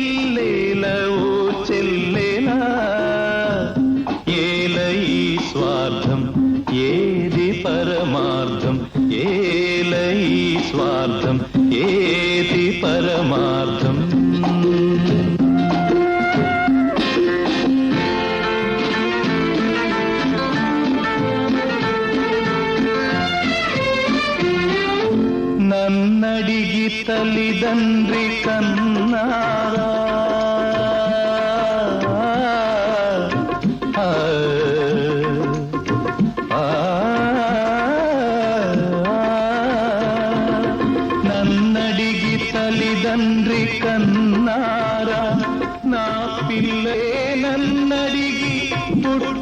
సొంత ఇల్లేల ఓ చెల్లేనా ఏల ఈ స్వార్థం ఏది పరమార్థం ఏల ఈ స్వార్థం ఏది పరమార్థం నన్నడిగి తల్లిదండ్రి కన్నారా నన్నడిగి తల్లిదండ్రి కన్నారా నా పిల్లే నన్నడిగి పుట్టు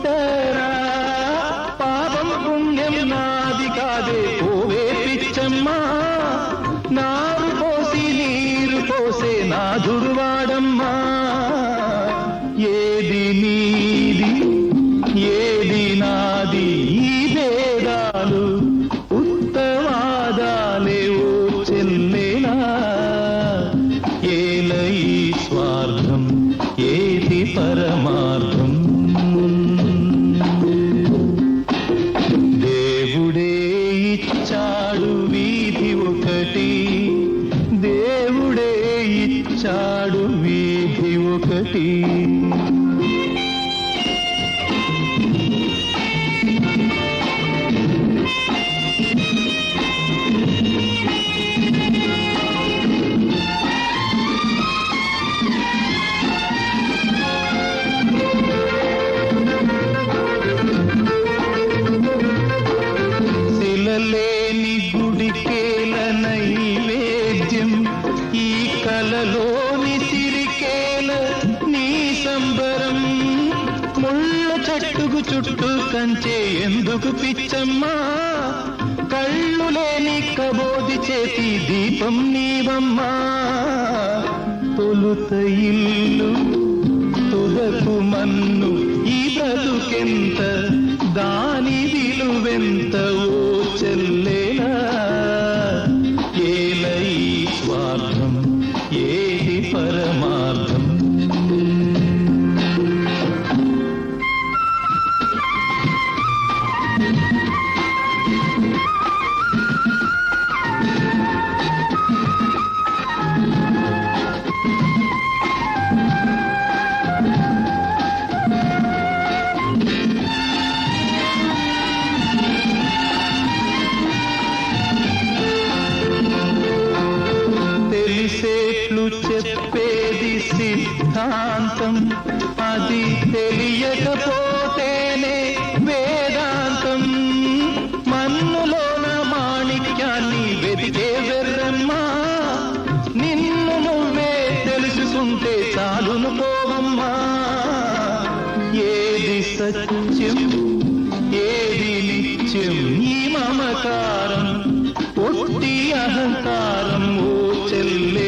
పోసే నాథుడు వాడమ్మా ఏది నీది ఏది నాది ఈ భేదాలు ఉత్తవాదాలే ఓ చెల్లేనా ఏల ఈ స్వార్థం ఏది పరమార్థం? ಕಾಡಿ చెట్టుకు చుట్టూ కంచే ఎందుకు పిచ్చమ్మా? కళ్ళు లేని కబోది చేసి దీపం నీవమ్మా. తొలుత ఇల్లు తుదకు మన్ను ఈ బ్రతుకెంత చెప్పేది సిద్ధాంతం. అది తెలియకపోతేనే వేదాంతం. మన్నులోన మాణిక్యాన్ని వెతికే వెర్రమ్మా. నిన్ను నువ్వే తెలుసుకుంటే చాలును పోవమ్మా ఏది సత్యం ఏది నిత్యం ఈ మమకారం. ఒట్టి అహంకారం ఓ చెల్లే